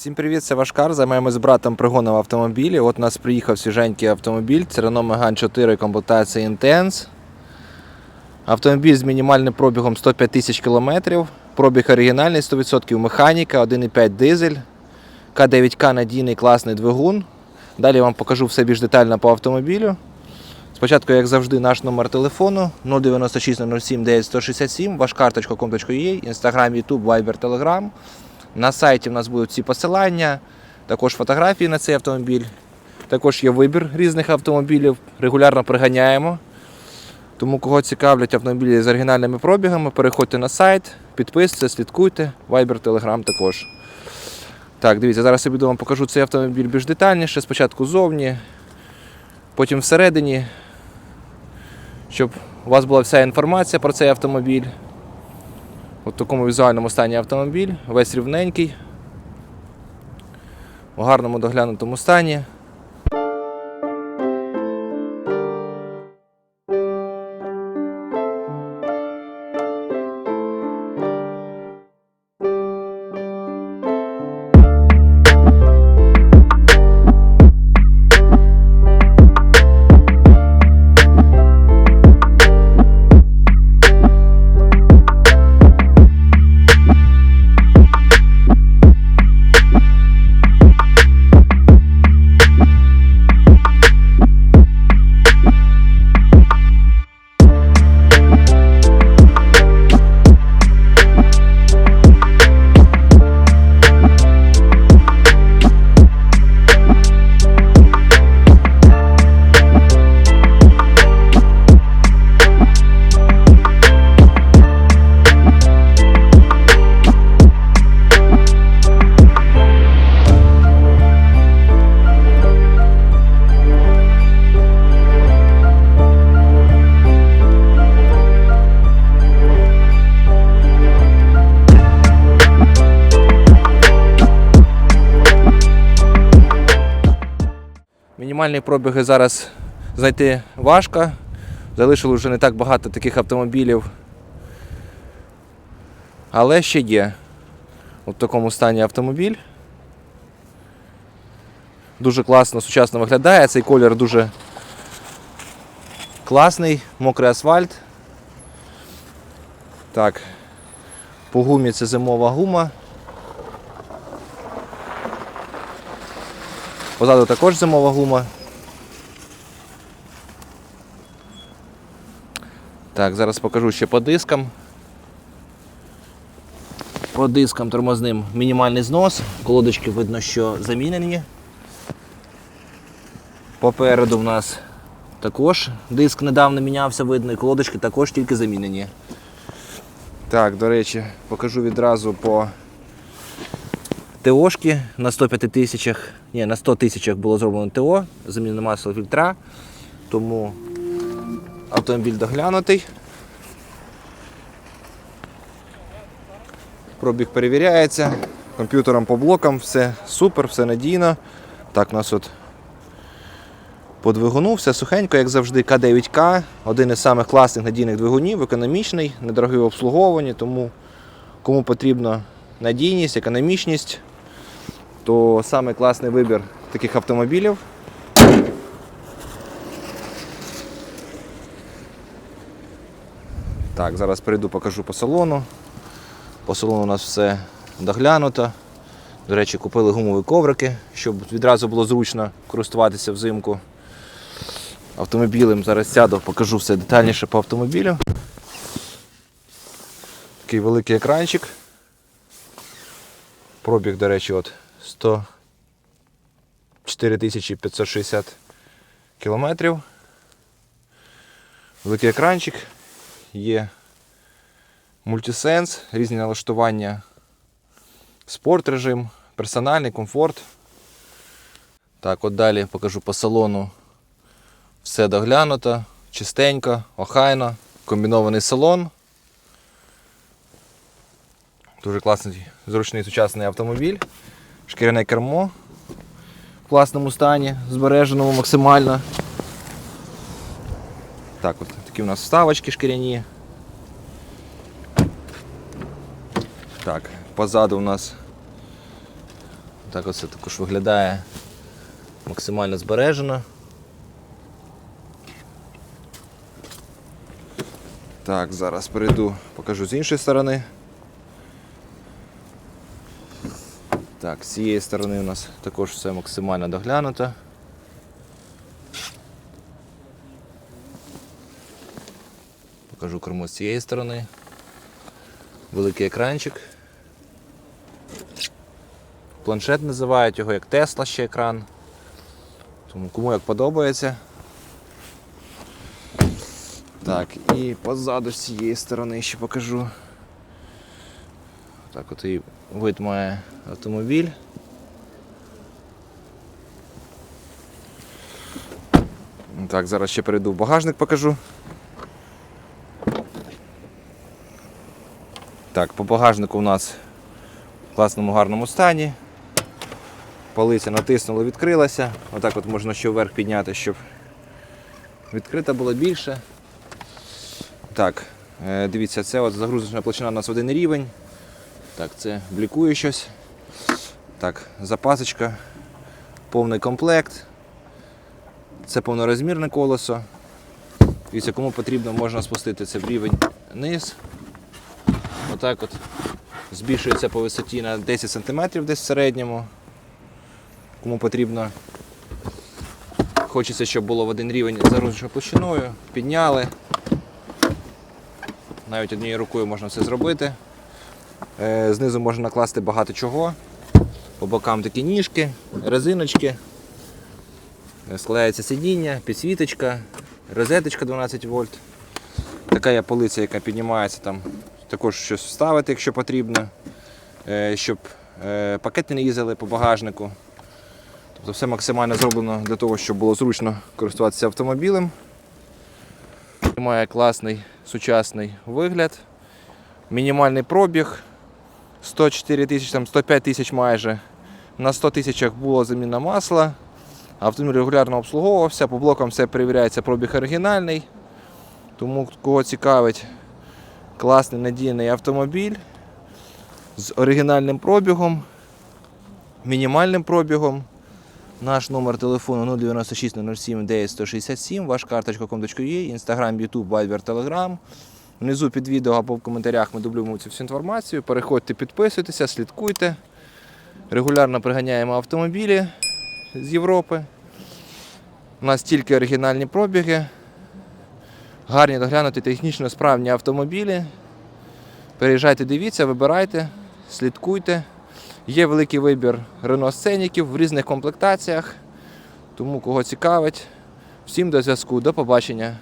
Всім привіт, це Вашкар. Займаємось з братом пригоном автомобілі. От у нас приїхав свіженький автомобіль. Це Renault Megane 4 комплектація Intense. Автомобіль з мінімальним пробігом 105 тисяч кілометрів. Пробіг оригінальний 100% механіка, 1,5 дизель. К9К надійний класний двигун. Далі вам покажу все більш детально по автомобілю. Спочатку, як завжди, наш номер телефону 096 07 9167, вашкар.com.ua, Instagram, YouTube, Viber, Telegram. На сайті в нас будуть всі посилання, також фотографії на цей автомобіль. Також є вибір різних автомобілів, регулярно приганяємо. Тому кого цікавлять автомобілі з оригінальними пробігами, переходьте на сайт, підписуйтесь, слідкуйте, Viber, Telegram також. Так, дивіться, зараз я вам покажу цей автомобіль більш детальніше. Спочатку зовні, потім всередині, щоб у вас була вся інформація про цей автомобіль. У такому візуальному стані автомобіль, весь рівненький, у гарному доглянутому стані. Мінімальні пробіги зараз знайти важко. Залишили вже не так багато таких автомобілів. Але ще є у такому стані автомобіль. Дуже класно, сучасно виглядає. Цей колір дуже класний, мокрий асфальт. Так. По гумі це зимова гума. Позаду також зимова гума. Так, зараз покажу ще по дискам. По дискам тормозним мінімальний знос. Колодочки видно, що замінені. Попереду в нас також диск недавно мінявся, видно, і колодочки також тільки замінені. Так, до речі, покажу відразу по ТОшки на 105 тисячах, ні, на 100 тисячах було зроблено ТО, замінено масло фільтра, тому автомобіль доглянутий. Пробіг перевіряється, комп'ютером по блокам, все супер, все надійно. Так, у нас от по двигуну, все сухенько, як завжди, К9К, один із самих класних надійних двигунів, економічний, недорогий в обслуговуванні, тому кому потрібна надійність, економічність, то саме класний вибір таких автомобілів. Так, зараз перейду, покажу по салону. По салону у нас все доглянуто. До речі, купили гумові коврики, щоб відразу було зручно користуватися взимку автомобілем. Зараз сяду, покажу все детальніше по автомобілю. Такий великий екранчик. Пробіг, до речі, от 104 560 кілометрів. Великий екранчик, є мультисенс, різні налаштування, спорт режим, персональний комфорт. Так, от далі покажу по салону. Все доглянуто, чистенько, охайно, комбінований салон. Дуже класний, зручний сучасний автомобіль. Шкіряне кермо в класному стані, збереженому максимально. Так, от такі у нас вставочки шкіряні. Так, позаду у нас Так оце також виглядає максимально збережено. Так, зараз перейду, покажу з іншої сторони. Так, з цієї сторони у нас також все максимально доглянуто. Покажу кермо з цієї сторони. Великий екранчик. Планшет називають його як Тесла ще екран. Тому кому як подобається. Так, і позаду з цієї сторони ще покажу. Так от і вид має автомобіль. Так, зараз ще перейду в багажник покажу. Так, по багажнику у нас в класному гарному стані. Полиця натиснула, відкрилася. Отак от можна ще вверх підняти, щоб відкрита була більше. Так, е, дивіться, це от загрузочна площина у нас один рівень. Так, це блікує щось. Так, запасочка, повний комплект. Це повнорозмірне колесо. Дивіться, кому потрібно, можна спустити це в рівень низ. Отак от збільшується по висоті на 10 см десь в середньому. Кому потрібно, хочеться, щоб було в один рівень з площиною. Підняли. Навіть однією рукою можна все зробити. Е, Знизу можна накласти багато чого. По бокам такі ніжки, резиночки. Е, Складається сидіння, підсвіточка, розеточка 12 вольт. Така є полиця, яка піднімається там. Також щось вставити, якщо потрібно, Е, щоб е, пакети не їздили по багажнику. Тобто все максимально зроблено для того, щоб було зручно користуватися автомобілем. Має класний сучасний вигляд. Мінімальний пробіг 104 тисячі, там 105 тисяч майже. На 100 тисячах було заміна масла. Автомобіль регулярно обслуговувався, по блокам все перевіряється, пробіг оригінальний. Тому кого цікавить, класний надійний автомобіль з оригінальним пробігом, мінімальним пробігом. Наш номер телефону 096 07 9167, ваш карточка.com.ua, інстаграм, ютуб, вайбер, телеграм. Внизу під відео або в коментарях ми дублюємо цю всю інформацію. Переходьте, підписуйтеся, слідкуйте. Регулярно приганяємо автомобілі з Європи. У нас тільки оригінальні пробіги, гарні доглянуті технічно справні автомобілі. Переїжджайте, дивіться, вибирайте, слідкуйте. Є великий вибір Renault сценіків в різних комплектаціях. Тому кого цікавить. Всім до зв'язку, до побачення.